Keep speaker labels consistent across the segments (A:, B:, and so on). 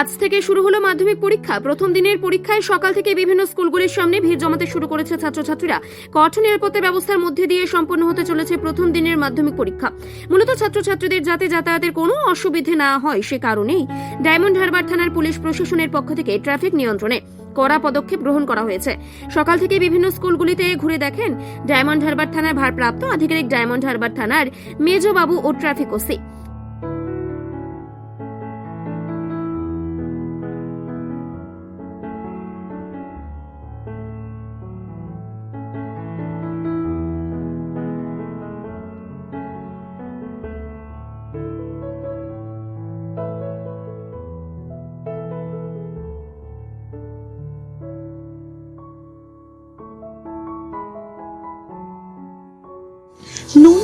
A: আজ থেকে শুরু হলো মাধ্যমিক পরীক্ষা। প্রথম দিনের পরীক্ষায় সকাল থেকে বিভিন্ন স্কুলগুলির সামনে ভিড় জমাতে শুরু করেছে ছাত্রছাত্রীরা। কঠোর নিরাপত্তা ব্যবস্থার মধ্যে দিয়ে সম্পন্ন হতে চলেছে প্রথম দিনের মাধ্যমিক পরীক্ষা। মূলত ছাত্রছাত্রীদের যাতে যাতায়াতের কোনো অসুবিধে না হয় সে কারণেই ডায়মন্ড হারবার থানার পুলিশ প্রশাসনের পক্ষ থেকে ট্রাফিক নিয়ন্ত্রণে কড়া পদক্ষেপ গ্রহণ করা হয়েছে। সকাল থেকে বিভিন্ন স্কুলগুলিতে ঘুরে দেখেন ডায়মন্ড হারবার থানার ভারপ্রাপ্ত আধিকারিক ডায়মন্ড হারবার থানার মেজবাবু ও ট্রাফিক ওসি। No.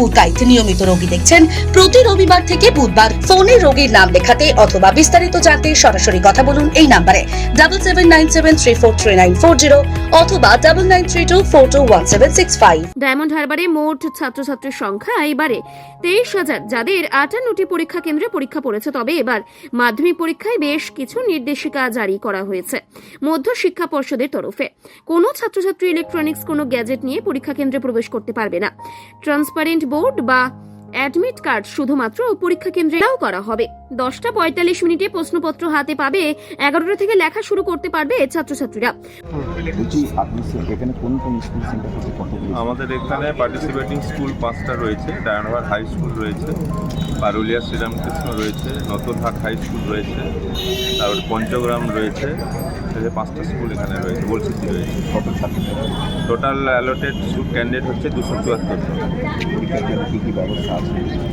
B: Purkait নিয়মিত রোগী দেখছেন। প্রতি রবিবার থেকে বুধবার ফোনে রোগীর নাম লেখাতে অথবা বিস্তারিত জানতে সরাসরি কথা বলুন এই নাম্বারে। Double seven nine seven three four three nine four zero অথবা double nine three two four two one seven six five
A: Diamond হারবারে মোট ছাত্রছাত্রীর সংখ্যা এবারে তেইশ হাজার, যাদের আটান্নটি পরীক্ষা কেন্দ্রে পরীক্ষা পড়েছে। তবে এবার মাধ্যমিক পরীক্ষায় বেশ কিছু নির্দেশিকা জারি করা হয়েছে মধ্য শিক্ষা পর্ষদের তরফে। কোনো ছাত্রছাত্রী ইলেকট্রনিক্স কোনো গ্যাজেট নিয়ে পরীক্ষা কেন্দ্রে প্রবেশ করতে পারবে না। ট্রান্সপারেন্ট বোর্ড বা অ্যাডমিট কার্ড শুধুমাত্র পরীক্ষা কেন্দ্রে দাও করা হবে। দশটা পঁয়তাল্লিশ মিনিটে প্রশ্নপত্র হাতে পাবে এগারোটা থেকে লেখা শুরু করতে পারবে ছাত্রছাত্রীরা।
C: আমাদের এখানে পার্টিসিপেটিং স্কুল পাঁচটা রয়েছে ডায়নভার হাই স্কুল রয়েছে পারুলিয়া শ্রীরামকৃষ্ণ রয়েছে নতুনহাট হাই স্কুল রয়েছে তারপরে পঞ্চগ্রাম রয়েছে যে পাঁচটা স্কুল এখানে রয়েছে বলছিটি রয়েছে টোটাল অ্যালোটেড ক্যান্ডিডেট হচ্ছে দুশো চুয়াত্তর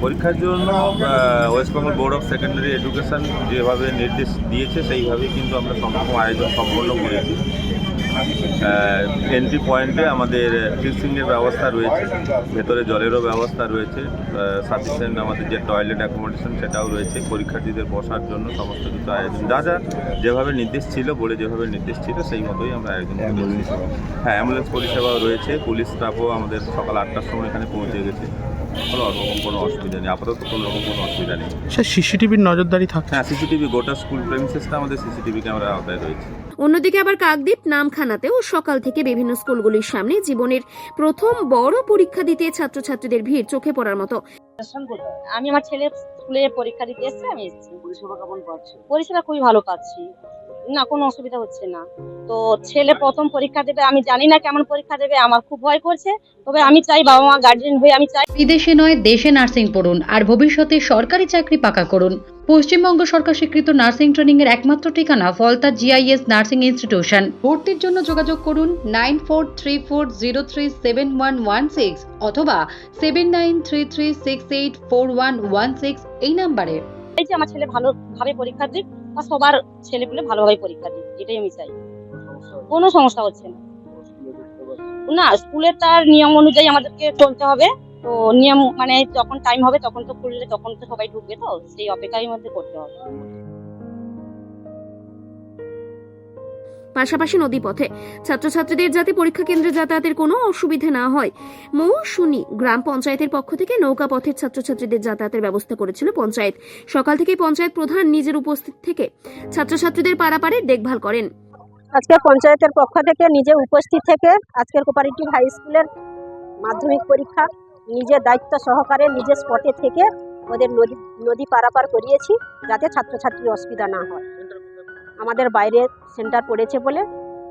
D: পরীক্ষার জন্য
C: West Bengal board of secondary education যেভাবে নির্দেশ দিয়েছে, সেইভাবেই কিন্তু আমরা সম্পূর্ণ আয়োজন সম্পন্ন করেছি। এন্ট্রি পয়েন্টে আমাদের ফিক্সিংয়ের ব্যবস্থা রয়েছে। ভেতরে জলেরও ব্যবস্থা রয়েছে। সাফিসিয়েন্ট আমাদের যে টয়লেট অ্যাকোমোডেশন সেটাও রয়েছে। পরীক্ষার্থীদের বসার জন্য সমস্ত কিছু আয়োজন। যা যা যেভাবে নির্দেশ ছিল বোর্ডে যেভাবে নির্দেশ ছিল সেই মতোই আমরা আয়োজন করেছি। হ্যাঁ অ্যাম্বুলেন্স পরিষেবাও রয়েছে। পুলিশ স্টাফও আমাদের সকাল আটটার সময় এখানে পৌঁছে গেছে। কোনো রকম কোনো অসুবিধা নেই। আপাতত কোনো রকম কোনো অসুবিধা নেই।
E: স্যার সিসিটিভির নজরদারি থাকছে?
C: হ্যাঁ সিসিটিভি গোটা স্কুল প্রেমিসেসটা আমাদের সিসিটিভি ক্যামেরার আওতায় রয়েছে।
A: অন্যদিকে আবার কাকদ্বীপ নামখানাতেও সকাল থেকে বিভিন্ন স্কুলগুলির সামনে জীবনের প্রথম বড় পরীক্ষা দিতে ছাত্রছাত্রীদের ভিড় চোখে পড়ার মতো।
F: আমি আমার ছেলের স্কুলে পরীক্ষা দিতে এসেছি আমি এসেছি পরিষেবা কেমন পাচ্ছি? পরিষেবা খুবই ভালো পাচ্ছি। না কোনো অসুবিধা হচ্ছে না। তো ছেলে প্রথম পরীক্ষা দেবে আমি জানি না কেমন পরীক্ষা দেবে আমার খুব ভয় করছে। তবে আমি চাই বাবা মা গার্জেন হয়ে আমি চাই।
G: বিদেশে নয় দেশে নার্সিং পড়ুন আর ভবিষ্যতে সরকারি চাকরি পাকা করুন। পশ্চিমবঙ্গ সরকার স্বীকৃত নার্সিং ট্রেনিং এর একমাত্র ঠিকানা ফলতা জিআইএস নার্সিং ইনস্টিটিউশন ভর্তির জন্য যোগাযোগ করুন nine four three four zero three seven one one six অথবা seven nine three three six eight four one one six এই নাম্বারে
F: আমার ছেলে ভালোভাবে পরীক্ষা দিক বা সবার ছেলেপুলে ভালোভাবে পরীক্ষা দিই এটাই আমি চাই। কোনো সমস্যা হচ্ছে না। না, স্কুলে তার নিয়ম অনুযায়ী আমাদেরকে চলতে হবে। তো নিয়ম মানে যখন টাইম হবে তখন তো খুললে তখন তো সবাই ঢুকবে তো, সেই অপেক্ষায় মধ্যে করতে হবে।
A: পাশাপাশি নদীপথে। ছাত্রছাত্রীদের যাতে পরীক্ষা কেন্দ্রে যাতায়াতের কোনো অসুবিধা না হয়। মৌসুনি গ্রাম পঞ্চায়েতের পক্ষ থেকে নৌকা পথের ছাত্রছাত্রীদের যাতায়াতের ব্যবস্থা করেছিল পঞ্চায়েত। সকাল থেকে পঞ্চায়েত প্রধান নিজের উপস্থিত থেকে ছাত্রছাত্রীদের পারাপারের দেখভাল করেন।
H: আজকে পঞ্চায়েতের পক্ষ থেকে নিজে উপস্থিত থেকে আজকের কোপারেটিভ হাই স্কুলের মাধ্যমিক পরীক্ষা নিজের দায়িত্ব সহকারে নিজের স্পটে থেকে ওদের নদী নদী পারাপার করিয়েছি যাতে ছাত্রছাত্রীর অসুবিধা না হয়। আমাদের বাইরে সেন্টার পড়েছে বলে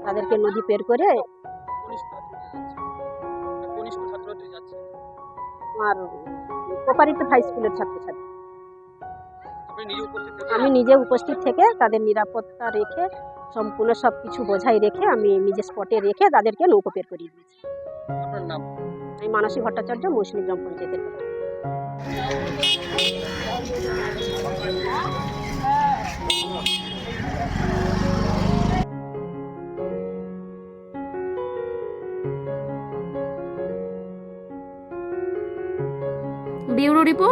H: তাদেরকে নদী পের করে আর কোপারেটিভ হাই স্কুলের ছাত্রছাত্রী। আমি নিজে উপস্থিত থেকে তাদের নিরাপত্তা রেখে সম্পূর্ণ সব কিছু বোঝাই রেখে আমি নিজের স্পটে রেখে তাদেরকে নৌকো পের করিয়ে দিয়েছি। আমি মানসী ভট্টাচার্য মৌসুমী গ্রাম পঞ্চায়েতের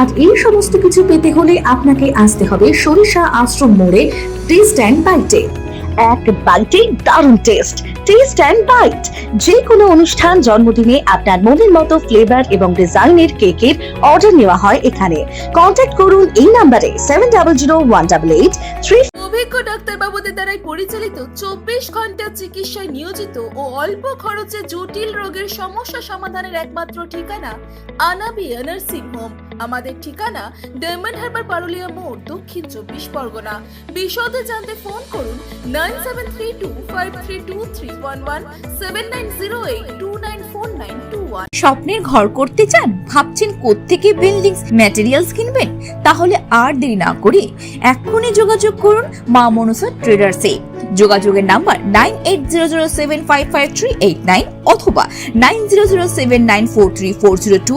B: আর এই সমস্ত কিছু পেতে হলে আপনাকে আসতে হবে সরিষা আশ্রম মোড়ে টেস্ট অ্যান্ড বাইটে এক বাইটে দারুণ টেস্ট টেস্ট অ্যান্ড বাইট যে কোনো অনুষ্ঠান, জন্মদিনে আপনার মনের মতো ফ্লেভার এবং ডিজাইনের কেকের অর্ডার নেওয়া হয় এখানে। কন্ট্যাক্ট করুন এই নাম্বারে seven double zero one double eight three
I: অভিজ্ঞ ডাক্তারবাবুদের দ্বারাই পরিচালিত চব্বিশ ঘণ্টা চিকিৎসায় নিয়োজিত ও অল্প খরচে জটিল রোগের সমস্যা সমাধানের একমাত্র ঠিকানা আনাবিয়া নার্সিং হোম। আমাদের ঠিকানা ডায়মন্ড হারবার পারুলিয়া মোড়, দক্ষিণ চব্বিশ পরগনা। বিশদে জানতে ফোন করুন nine seven three two five three two three one one seven nine zero eight two nine four nine two one.
J: স্বপ্নের ঘর করতে চান, ভাবছেন কোত্থেকে বিল্ডিংস ম্যাটেরিয়ালস কিনবেন? তাহলে আর দেরি না করে এক্ষুনি যোগাযোগ করুন মা মনসা ট্রেডার্সে যোগাযোগের number nine eight zero zero seven five five three eight nine অথবা nine zero zero seven nine four three four zero two